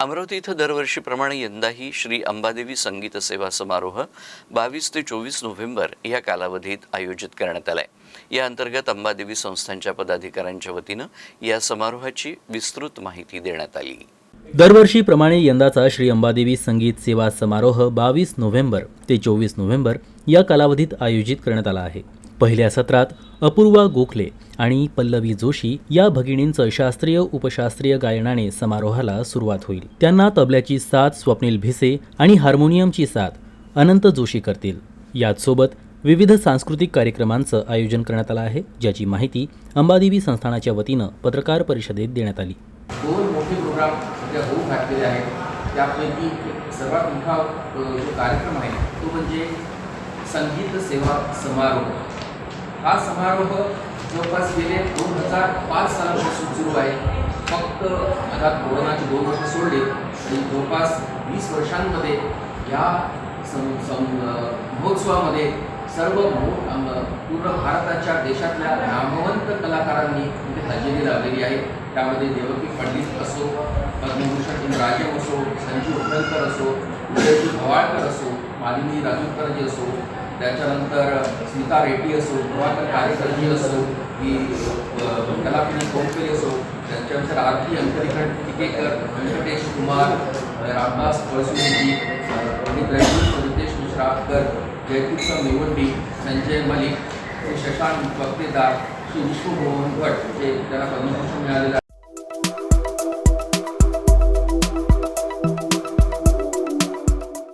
अमरावती इथं दरवर्षीप्रमाणे यंदाही श्री अंबादेवी संगीत सेवा समारोह बावीस ते चोवीस नोव्हेंबर या कालावधीत आयोजित करण्यात आलाय. या अंतर्गत अंबादेवी संस्थांच्या पदाधिकाऱ्यांच्या वतीनं या समारोहाची विस्तृत माहिती देण्यात आली. दरवर्षीप्रमाणे यंदाचा श्री अंबादेवी संगीत सेवा समारोह बावीस नोव्हेंबर ते चोवीस नोव्हेंबर या कालावधीत आयोजित करण्यात आला आहे. पहिल्या सत्रात अपूर्वा गोखले आणि पल्लवी जोशी या भगिनींचं शास्त्रीय उपशास्त्रीय गायनाने समारोहाला सुरुवात होईल. त्यांना तबल्याची साथ स्वप्नील भिसे आणि हार्मोनियमची साथ अनंत जोशी करतील. याचसोबत विविध सांस्कृतिक कार्यक्रमांचं आयोजन करण्यात आलं आहे ज्याची माहिती अंबादेवी संस्थानाच्या वतीनं पत्रकार परिषदेत देण्यात आली. दोन मोठे प्रोग्राम सध्या होऊ घातलेले आहेत. त्यापैकी सर्वात मोठा जो कार्यक्रम आहे तो म्हणजे संगीत सेवा समारोह. हा समारोह जवळपास गेले दोन हजार पाच सालापासून सुरू आहे. फक्त आता कोरोनाचे दोन वर्ष सोडले आणि जवळपास वीस वर्षांमध्ये या सम सम महोत्सवामध्ये सर्व पूर्ण भारताच्या देशातल्या नामवंत कलाकारांनी इथे हजेरी लावलेली आहे. त्यामध्ये देवकी पंडित असो पद्मभूषण राजे असो संजीव उखलकर असो उदयजी भवाळकर असो मालिनी राजूरकरजी असो त्याच्यानंतर स्मिता रेड्डी असो प्रभाकर कार्यकरजी असो, की कलापिनी कोंकरी असो, त्याच्यानंतर आरती अंतरिखंड टिकेकर, व्यंकटेश कुमार रामदास पळसुरेजी पंडित रजनीश रितेश मिश्राकर जयतीर्थ मेवंडी, संजय मलिक, शशांक वक्तेदार श्री विष्णुमोहन भट जे त्यांना पद्मभूषण मिळालेलं